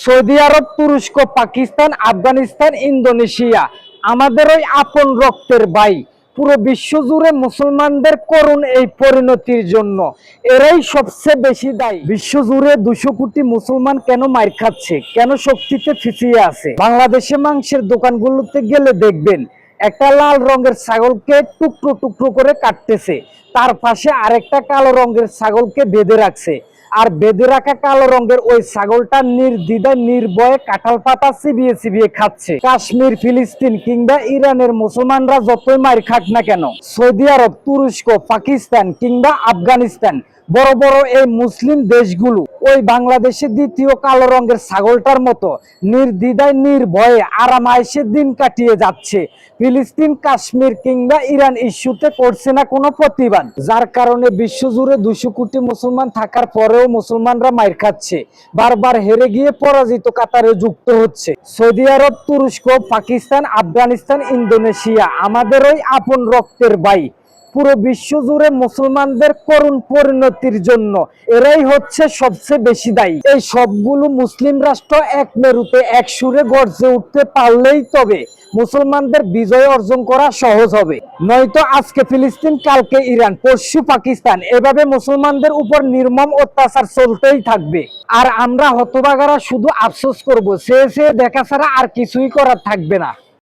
Saudi আরব, তুরস্ক, Pakistan, Afghanistan, Indonesia. আমাদের ওই আপন রক্তের ভাই পুরো বিশ্ব জুড়ে মুসলমানদের করুণ এই পরিণতির জন্য। এরাই সবচেয়ে বেশি দায়ী। বিশ্ব জুড়ে দুশো কোটি মুসলমান কেন মার খাচ্ছে? কেন শক্তিতে ফিসিয়ে আছে? বাংলাদেশে মাংসের দোকানগুলোতে গেলে দেখবেন, একটা লাল রঙের ছাগলকে টুকরো টুকরো করে কাটতেছে। তার পাশে আরেকটা কালো রঙের ছাগলকে বেঁধে রাখছে। আর বেঁধে রাখা কালো রঙের ওই ছাগলটা নির্দ্বিধায়, নির্ভয়ে কাঁঠাল পাতা চিবিয়ে চিবিয়ে খাচ্ছে। কাশ্মীর, ফিলিস্তিন কিংবা ইরানের মুসলমানরা যতই মার খাক না কেন, সৌদি আরব, তুরস্ক, পাকিস্তান কিংবা আফগানিস্তান বড় বড় এই মুসলিম দেশগুলো, ওই বাংলাদেশের দ্বিতীয় কালো রঙের ছাগলটার মতো নির্দ্বিধায়, নির্ভয়ে আরামায়েশের দিন কাটিয়ে যাচ্ছে। ফিলিস্তিন, কাশ্মীর কিংবা ইরান ইস্যুতে করছে না কোনো প্রতিবাদ, যার কারণে বিশ্বজুড়ে দুশো কোটি মুসলমান থাকার পরেও মুসলমানরা মাইর খাচ্ছে, বারবার হেরে গিয়ে পরাজিত কাতারে যুক্ত হচ্ছে। সৌদি আরব, তুরস্ক, পাকিস্তান, আফগানিস্তান, ইন্দোনেশিয়া আমাদের ওই আপন রক্তের ভাই পুরো বিশ্ব জুড়ে মুসলমানদের করুণ পরিণতির জন্য। এরাই হচ্ছে সবচেয়ে বেশি দায়ী। এই সবগুলো মুসলিম রাষ্ট্র এক মেরুতে, এক সুরে গর্জে উঠতে পারলেই তবে মুসলমানদের বিজয় অর্জন করা সহজ হবে। নয়তো আজকে ফিলিস্তিন, কালকে ইরান, পরশু পাকিস্তান, এভাবে মুসলমানদের উপর নির্মম অত্যাচার চলতেই থাকবে। আর আমরা হতবাগারা শুধু আফসোস করব, সে সে দেখা ছাড়া আর কিছুই করার থাকবে না।